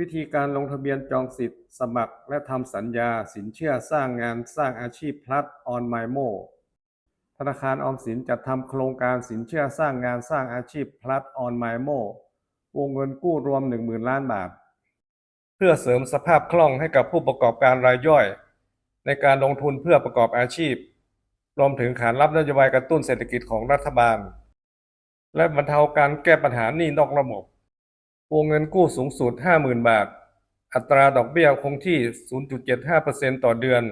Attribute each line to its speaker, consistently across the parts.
Speaker 1: วิธีการลงทะเบียนจองสิทธิ์ สมัคร และทำสัญญา สินเชื่อสร้างงานสร้างอาชีพพลัดออนไมโมธนาคารออมสินจัดทำโครงการสินเชื่อสร้างงานสร้างอาชีพพลัดออนไมโมวงเงินกู้รวม 10,000 ล้านบาท เพื่อเสริมสภาพคล่องให้กับผู้ประกอบการรายย่อย ในการลงทุนเพื่อประกอบอาชีพ รวมถึงขานรับนโยบายกระตุ้นเศรษฐกิจของรัฐบาล และบรรเทาการแก้ปัญหาหนี้นอกระบบ วงเงินกู้สูงสุด 50,000 บาท อัตราดอกเบี้ยคงที่ 0.75%ต่อเดือน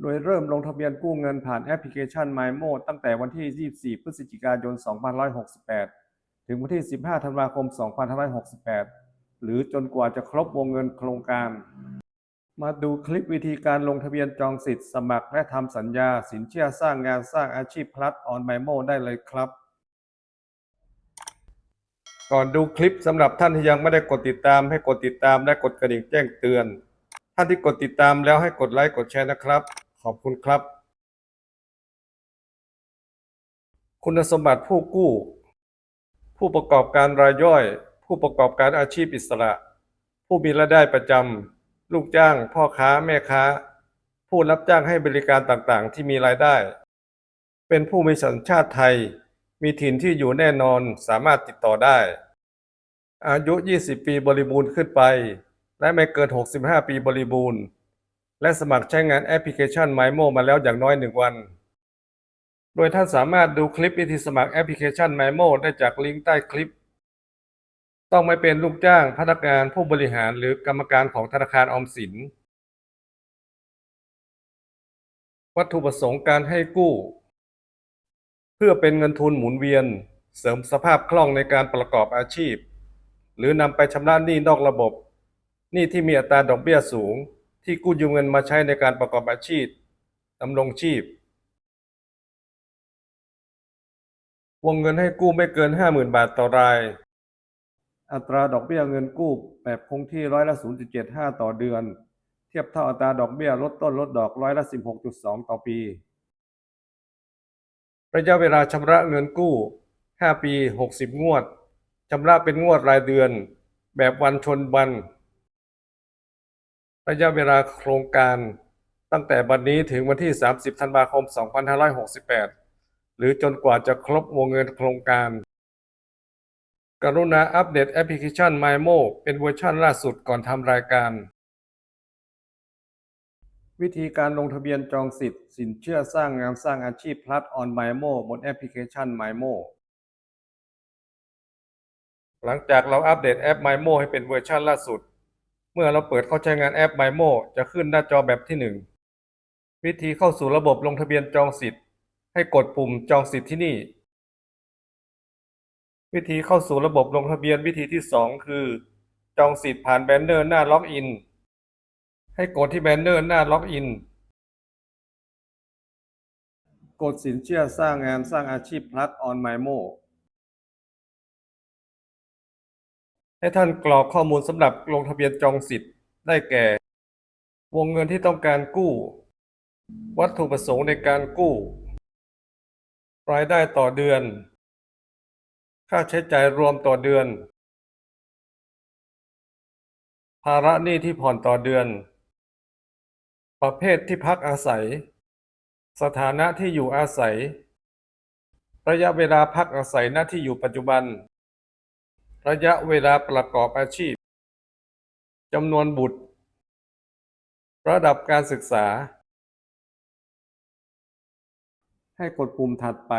Speaker 1: โดยเริ่มลงทะเบียนกู้เงินผ่านแอปพลิเคชัน MyMo ตั้งแต่วันที่ 24 พฤศจิกายน 2568 ถึงวันที่ 15 ธันวาคม 2568 หรือจนกว่าจะครบวงเงินโครงการ มาดูคลิปวิธีการลงทะเบียนจองสิทธิ์สมัครและทำสัญญา สินเชื่อสร้างงานสร้างอาชีพพลัดออนไมโมได้เลยครับ ก่อนดูคลิปสำหรับท่านที่ยังไม่ได้กดติดตามให้กดติดตามและกดกระดิ่งแจ้งเตือน ท่านที่กดติดตามแล้วให้กดไลค์กดแชร์นะครับ ขอบคุณครับ คุณสมบัติผู้กู้ ผู้ประกอบการรายย่อย ผู้ประกอบการอาชีพอิสระ ผู้มีรายได้ประจำลูกจ้าง พ่อค้าแม่ค้า ผู้รับจ้างให้บริการต่างๆ ที่มีรายได้ เป็นผู้มีสัญชาติไทยมีถิ่นที่อยู่แน่นอนสามารถติดต่อได้ อายุ 20 ปีบริบูรณ์ขึ้นไป และไม่เกิน 65 ปีบริบูรณ์ และสมัครใช้งานแอปพลิเคชัน MyMo มาแล้วอย่างน้อย 1 วัน โดยท่านสามารถดูคลิปวิธีสมัครแอปพลิเคชัน MyMo ได้จากลิงก์ใต้คลิป ต้องไม่เป็นลูกจ้างพนักงานผู้บริหารหรือกรรมการของธนาคารออมสิน วัตถุประสงค์การให้กู้ เพื่อเป็นเงินทุนหมุนเวียน เสริมสภาพคล่องในการประกอบอาชีพ หรือนำไปชำระหนี้นอกระบบ หนี้ที่มีอัตราดอกเบี้ยสูง ที่กู้ยืมเงินมาใช้ในการประกอบอาชีพดำรงชีพ วงเงินให้กู้ไม่เกิน 50,000 บาทต่อราย อัตราดอกเบี้ยเงินกู้แบบคงที่ร้อยละ 0.75 ต่อเดือน เทียบเท่าอัตราดอกเบี้ยลดต้นลดดอกร้อยละ 16.2 ต่อปี ระยะเวลาชำระเงินกู้ 5 ปี 60 งวด ชำระเป็นงวดรายเดือน แบบวันชนวัน ระยะเวลาโครงการตั้งแต่บัดนนี้ถึงวันที่ 30 ธันวาคม 2568 หรือจนกว่าจะครบวงเงินโครงการ กรุณาอัปเดตแอปพลิเคชัน MyMo เป็นเวอร์ชันล่าสุดก่อนทำรายการ วิธีการลงทะเบียนจองสิทธิ์ สินเชื่อสร้างงานสร้างอาชีพพลัดออน MyMo บนแอปพลิเคชัน MyMo หลังจากเราอัปเดตแอป MyMo ให้เป็นเวอร์ชันล่าสุด เมื่อเราเปิดเข้าใช้งานแอป MyMo จะขึ้นหน้าจอแบบที่ 1 วิธีเข้าสู่ระบบลงทะเบียนจองสิทธิ์ ให้กดปุ่มจองสิทธิ์ที่นี่ วิธีเข้าสู่ระบบลงทะเบียนวิธีที่ 2 คือ จองสิทธิ์ผ่านแบนเนอร์หน้าล็อกอิน ให้กดที่แบนเนอร์หน้าล็อกอิน กดสินเชื่อสร้างงานสร้างอาชีพพลัดออน MyMo ให้ท่านกรอกข้อมูลสำหรับลงทะเบียนจองสิทธิ์ได้แก่ วงเงินที่ต้องการกู้ วัตถุประสงค์ในการกู้ รายได้ต่อเดือน ค่าใช้จ่ายรวมต่อเดือน ภาระหนี้ที่ผ่อนต่อเดือน ประเภทที่พักอาศัย สถานะที่อยู่อาศัย ระยะเวลาพักอาศัยณที่อยู่ปัจจุบัน ระยะเวลาประกอบอาชีพจำนวนบุตร ระดับการศึกษา ให้กดปุ่มถัดไป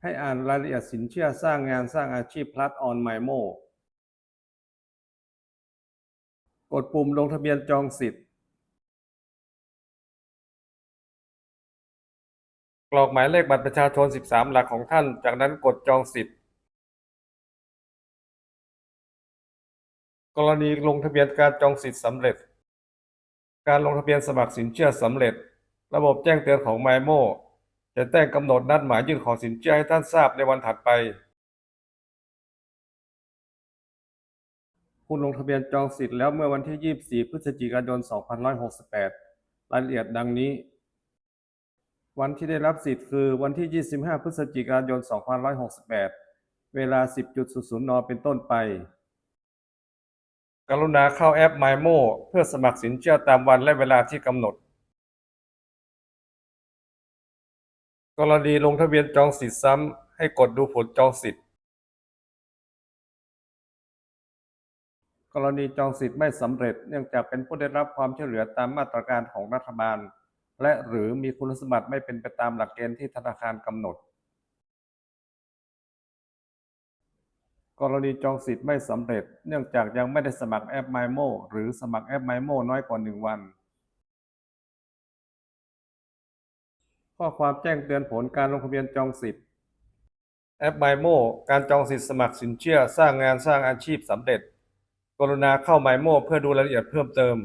Speaker 1: ให้อ่านรายละเอียดสินเชื่อสร้างงานสร้างอาชีพพลัดออนไมโมกดปุ่มลงทะเบียนจองสิทธิ์ กรอกหมายเลขบัตรประชาชน 13 หลักของท่าน จากนั้นกดจองสิทธิ์ กรณีลงทะเบียนการจองสิทธิ์สำเร็จ การลงทะเบียนสมัครสินเชื่อสำเร็จ ระบบแจ้งเตือนของ MyMo จะแจ้งกำหนดนัดหมายยื่นขอสินเชื่อให้ท่านทราบในวันถัดไป คุณลงทะเบียนจองสิทธิ์แล้วเมื่อวันที่ 24 พฤศจิกายน 2568 รายละเอียดดังนี้ วันที่ได้รับสิทธิ์คือวันที่ 25 พฤศจิกายน 2568 เวลา 10.00 น เป็นต้นไป กรุณาเข้าแอป MyMo เพื่อสมัครสินเชื่อตามวันและเวลาที่กำหนด กรณีลงทะเบียนจองสิทธิ์ซ้ำ ให้กดดูผลจองสิทธิ์ กรณีจองสิทธิ์ไม่สำเร็จ เนื่องจากเป็นผู้ได้รับความช่วยเหลือตามมาตรการของรัฐบาล และหรือมีคุณสมบัติไม่เป็นไปตามหลักเกณฑ์ที่ธนาคารกำหนด กรณีจองสิทธิ์ไม่สำเร็จ เนื่องจากยังไม่ได้สมัครแอป MyMo หรือสมัครแอป MyMo น้อยกว่า 1 วัน ข้อความแจ้งเตือนผลการลงทะเบียนจองสิทธิ์แอป MyMo การจองสิทธิ์สมัครสินเชื่อสร้างงานสร้างอาชีพสำเร็จ กรุณาเข้า MyMo เพื่อดูรายละเอียดเพิ่มเติม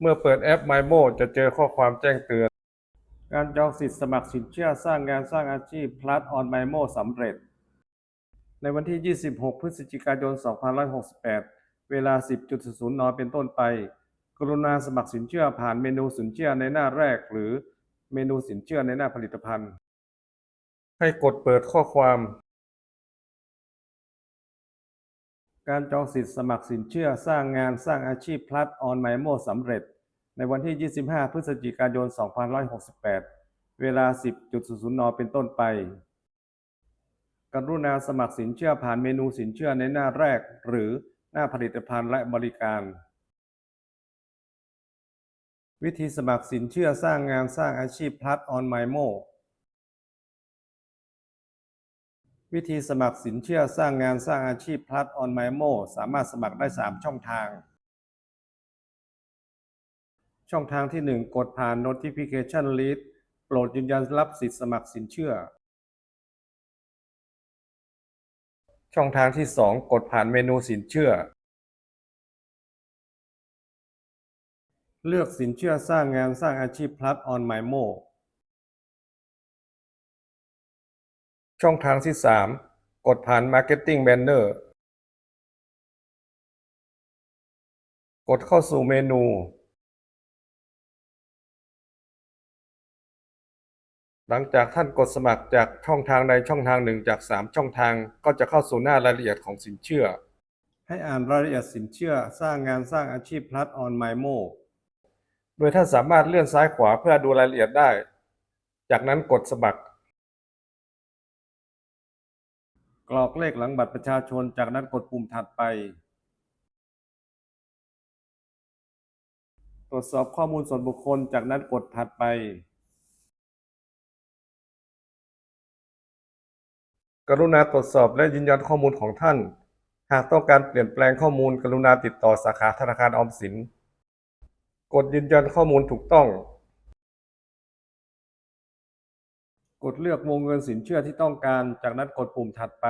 Speaker 1: เมื่อเปิดแอป MyMo จะเจอข้อความแจ้งเตือน การจองสิทธิ์สมัครสินเชื่อสร้างงานสร้างอาชีพ Plus on MyMo สำเร็จ ในวันที่ 26 พฤศจิกายน 2568 เวลา 10.00นเป็นต้นไป กรุณาสมัครสินเชื่อผ่านเมนูสินเชื่อในหน้าแรก หรือเมนูสินเชื่อในหน้าผลิตภัณฑ์ ให้กดเปิดข้อความ การจองสิทธิ์สมัครสินเชื่อสร้างงานสร้างอาชีพ Plus on MyMo สำเร็จ ในวันที่ 25 พฤศจิกายน 2568 เวลา 10.00น เป็นต้นไป กรุณาสมัครสินเชื่อผ่านเมนูสินเชื่อในหน้าแรก หรือหน้าผลิตภัณฑ์และบริการ วิธีสมัครสินเชื่อสร้างงานสร้างอาชีพ Plus on MyMo วิธีสมัครสินเชื่อสร้างงานสร้างอาชีพ Plus on MyMo สามารถสมัครได้ 3 ช่องทาง ช่องทางที่ 1 กดผ่าน Notification List โปรดยืนยันรับสิทธิสมัครสินเชื่อ ช่องทางที่ 2 กดผ่านเมนูสินเชื่อ เลือกสินเชื่อสร้างงานสร้างอาชีพ Plus on MyMo ช่องทางที่ 3 กดผ่าน Marketing Banner กดเข้าสู่เมนู หลังจากท่านกดสมัครจากช่องทางใดช่องทางหนึ่งจาก 3 ช่องทางก็จะเข้าสู่หน้ารายละเอียดของสินเชื่อ ให้อ่านรายละเอียดสินเชื่อ สร้างงานสร้างอาชีพ Plus on MyMo โดยท่านสามารถเลื่อนซ้ายขวาเพื่อดูรายละเอียดได้ จากนั้นกดสมัคร กรอกเลขหลังบัตรประชาชน จากนั้นกดปุ่มถัดไป ตรวจสอบข้อมูลส่วนบุคคล จากนั้นกดถัดไป กรุณาตรวจสอบและยืนยันข้อมูลของท่าน หากต้องการเปลี่ยนแปลงข้อมูล กรุณาติดต่อสาขาธนาคารออมสิน กดยืนยันข้อมูลถูกต้อง กดเลือกวงเงินสินเชื่อที่ต้องการ จากนั้นกดปุ่มถัดไป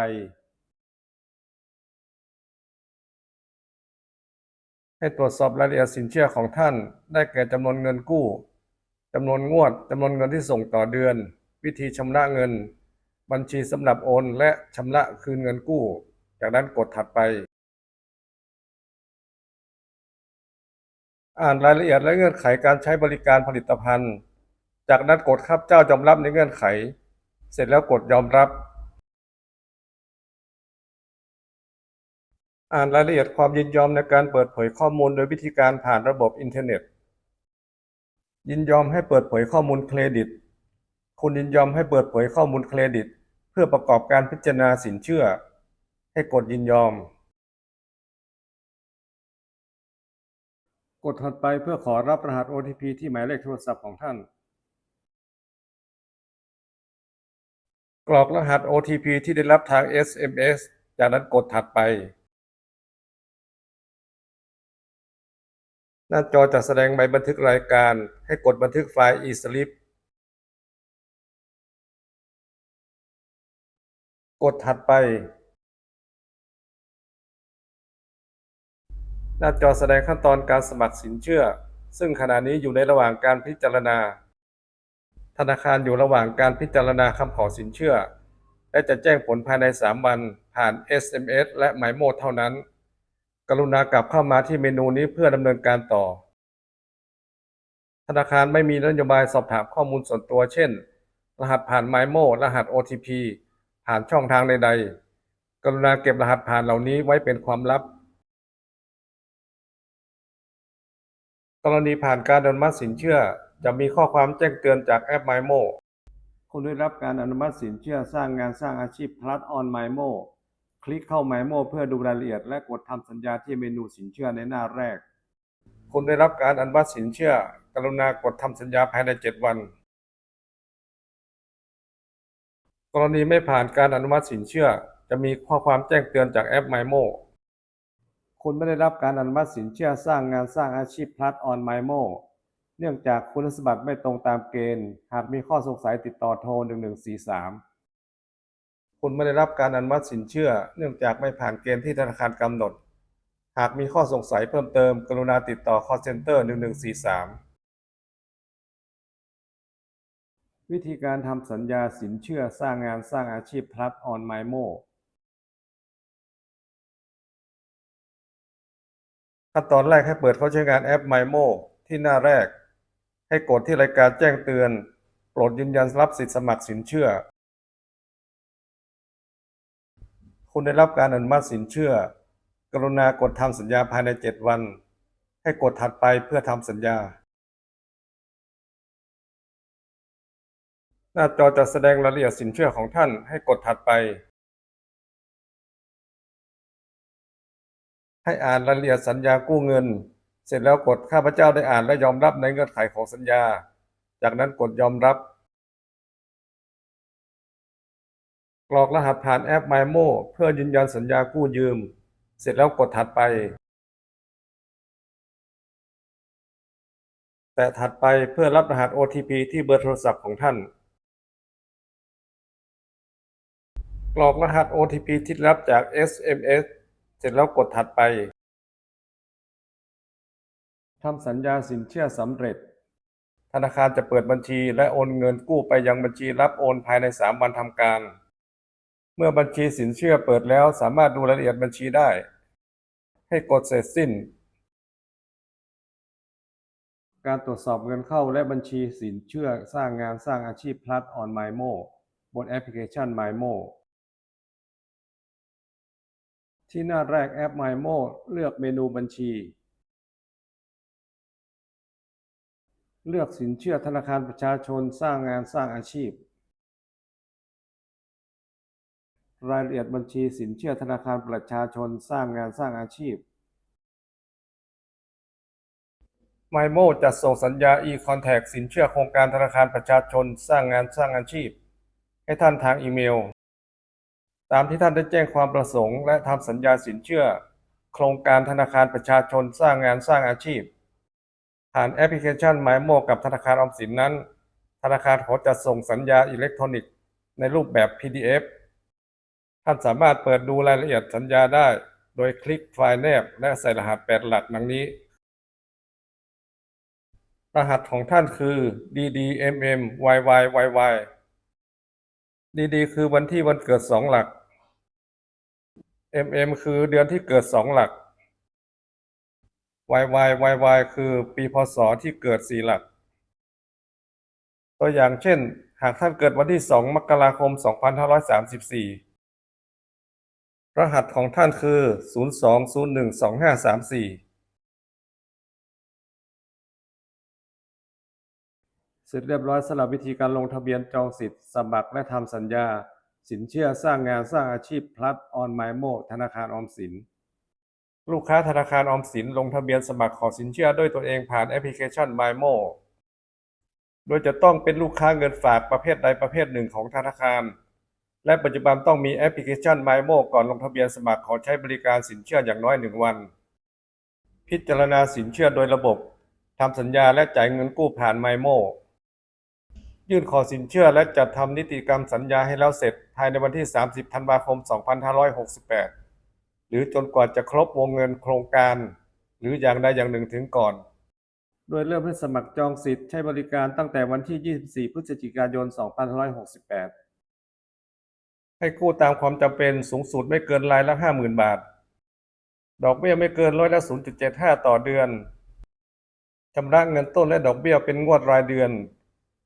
Speaker 1: ให้ตรวจสอบรายละเอียดสินเชื่อของท่าน ได้แก่จำนวนเงินกู้จำนวนงวดจำนวนเงินที่ส่งต่อเดือน วิธีชำระเงิน บัญชีสำหรับโอน และชำระคืนเงินกู้ จากนั้นกดถัดไป อ่านรายละเอียดและเงื่อนไขการใช้บริการผลิตภัณฑ์ จากนั้นกดครับเจ้ายอมรับในเงื่อนไข เสร็จแล้วกดยอมรับ อ่านรายละเอียดความยินยอมในการเปิดเผยข้อมูลโดยวิธีการผ่านระบบอินเทอร์เน็ต ยินยอมให้เปิดเผยข้อมูลเครดิต คุณยินยอมให้เปิดเผยข้อมูลเครดิต เพื่อประกอบการพิจารณาสินเชื่อ ให้กดยินยอม กดถัดไปเพื่อขอรับรหัส OTP ที่หมายเลขโทรศัพท์ของท่าน กรอกรหัส OTP ที่ได้รับทาง SMS จากนั้นกดถัดไป หน้าจอจะแสดงใบบันทึกรายการ ให้กดบันทึกไฟล์ eSlip กดถัดไป หน้าจอแสดงขั้นตอนการสมัครสินเชื่อ ซึ่งขณะนี้อยู่ในระหว่างการพิจารณา ธนาคารอยู่ระหว่างการพิจารณาคำขอสินเชื่อ และจะแจ้งผลภายใน 3 วันผ่าน SMS และหมายโมดเท่านั้น กรุณากลับเข้ามาที่เมนูนี้เพื่อดำเนินการต่อ ธนาคารไม่มีนโยบายสอบถามข้อมูลส่วนตัว เช่น รหัสผ่าน MIMO รหัส OTP ผ่านช่องทางใด ๆ กรุณาเก็บรหัสผ่านเหล่านี้ไว้เป็นความลับ กรณีผ่านการอนุมัติสินเชื่อ จะมีข้อความแจ้งเตือนจากแอป MIMO คุณได้รับการอนุมัติสินเชื่อสร้างงานสร้างอาชีพ plus on MIMO คลิกเข้า MIMO เพื่อดูรายละเอียดและกดทำสัญญาที่เมนูสินเชื่อในหน้าแรก คุณได้รับการอนุมัติสินเชื่อ กรุณากดทำสัญญาภายใน 7 วัน กรณีไม่ผ่านการอนุมัติสินเชื่อ จะมีข้อความแจ้งเตือนจากแอป MIMO คุณไม่ได้รับการอนุมัติสินเชื่อสร้างงานสร้างอาชีพ plus on MIMO เนื่องจากคุณสมบัติไม่ตรงตามเกณฑ์ หากมีข้อสงสัยติดต่อโทร 1143 คุณไม่ได้รับการอนุมัติสินเชื่อ เนื่องจากไม่ผ่านเกณฑ์ที่ธนาคารกำหนด หากมีข้อสงสัยเพิ่มเติม กรุณาติดต่อ call center 1143 วิธีการทำสัญญาสินเชื่อสร้างงานสร้างอาชีพ plus on MIMO ขั้นตอนแรกให้เปิดเข้าใช้งานแอป MIMO ที่หน้าแรก ให้กดที่รายการแจ้งเตือน โปรดยืนยันรับสิทธิสมัครสินเชื่อ คุณได้รับการอนุมัติสินเชื่อ กรุณากดทำสัญญาภายใน 7 วัน ให้กดถัดไปเพื่อทำสัญญา หน้าจอจะแสดงรายละเอียดสินเชื่อของท่านให้กดถัดไปให้อ่านรายละเอียดสัญญากู้เงิน เสร็จแล้วกดข้าพเจ้าได้อ่านและยอมรับในเงื่อนไขของสัญญา จากนั้นกดยอมรับ กรอกรหัสผ่านแอป MIMO เพื่อยืนยันสัญญากู้ยืม เสร็จแล้วกดถัดไป แตะถัดไปเพื่อรับรหัส OTP ที่เบอร์โทรศัพท์ของท่าน กรอกรหัส OTP ที่รับจาก SMS เสร็จแล้วกดถัดไป ทำสัญญาสินเชื่อสำเร็จ ธนาคารจะเปิดบัญชีและโอนเงินกู้ไปยังบัญชีรับโอนภายใน 3 วันทำการ เมื่อบัญชีสินเชื่อเปิดแล้วสามารถดูรายละเอียดบัญชีได้ ให้กดเสร็จสิ้น การตรวจสอบเงินเข้าและบัญชีสินเชื่อสร้างงานสร้างอาชีพ plus on MIMO บนแอปพลิเคชัน MIMO ที่หน้าแรกแอป MIMO เลือกเมนูบัญชี เลือกสินเชื่อธนาคารประชาชนสร้างงานสร้างอาชีพ รายละเอียดบัญชีสินเชื่อธนาคารประชาชนสร้างงานสร้างอาชีพ MIMO จะส่งสัญญา e-contact สินเชื่อโครงการธนาคารประชาชนสร้างงานสร้างอาชีพ ให้ท่านทางอีเมล ตามที่ท่านได้แจ้งความประสงค์ และทำสัญญาสินเชื่อ โครงการธนาคารประชาชนสร้างงานสร้างอาชีพ ผ่านแอปพลิเคชัน MIMO กับธนาคารออมสินนั้น ธนาคารเขาจะส่งสัญญาอิเล็กทรอนิกส์ในรูปแบบ PDF ท่านสามารถเปิดดูรายละเอียดสัญญาได้ โดยคลิกไฟล์แนบและใส่รหัส 8 หลักดังนี้ รหัสของท่านคือ DDMMYYYY DD คือวันที่วันเกิด 2 หลัก MM คือเดือนที่เกิด 2 หลัก YYYY คือปีพศที่เกิด4หลัก ตัวอย่างเช่น หากท่านเกิดวันที่ 2 มกราคม 2534 รหัสของท่านคือ 02012534 เสร็จเรียบร้อยสำหรับวิธีการลงทะเบียนจองสิทธิ์สมัครและทำสัญญา สินเชื่อสร้างงานสร้างอาชีพ plus on MIMO ธนาคารออมสิน ลูกค้าธนาคารออมสินลงทะเบียนสมัครขอสินเชื่อด้วยตัวเองผ่านแอปพลิเคชัน MIMO โดยจะต้องเป็นลูกค้าเงินฝากประเภทใดประเภทหนึ่งของธนาคาร และปัจจุบันต้องมีแอปพลิเคชัน MIMO ก่อนลงทะเบียนสมัครขอใช้บริการสินเชื่ออย่างน้อยหนึ่งวัน พิจารณาสินเชื่อโดยระบบทำสัญญาและจ่ายเงินกู้ผ่าน MIMO ยื่นขอสินเชื่อและจัดทำนิติกรรมสัญญาให้แล้วเสร็จภายในวันที่ 30 ธันวาคม 2568ห รือจนกว่าจะครบวงเงินโครงการ หรืออย่างใดอย่างหนึ่งถึงก่อน โดยเริ่มให้สมัครจองสิทธิ์ใช้บริการตั้งแต่วันที่ 24 พฤศจิกายน 2568 ให้กู้ตามความจำเป็นสูงสุดไม่เกินรายละ 50,000 บาท ดอกเบี้ยไม่เกินร้อยละ 0.75 ต่อเดือนชำระเงินต้นและดอกเบี้ยเป็นงวดรายเดือน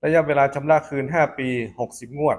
Speaker 1: ระยะเวลาชำระคืน 5 ปี 60 งวด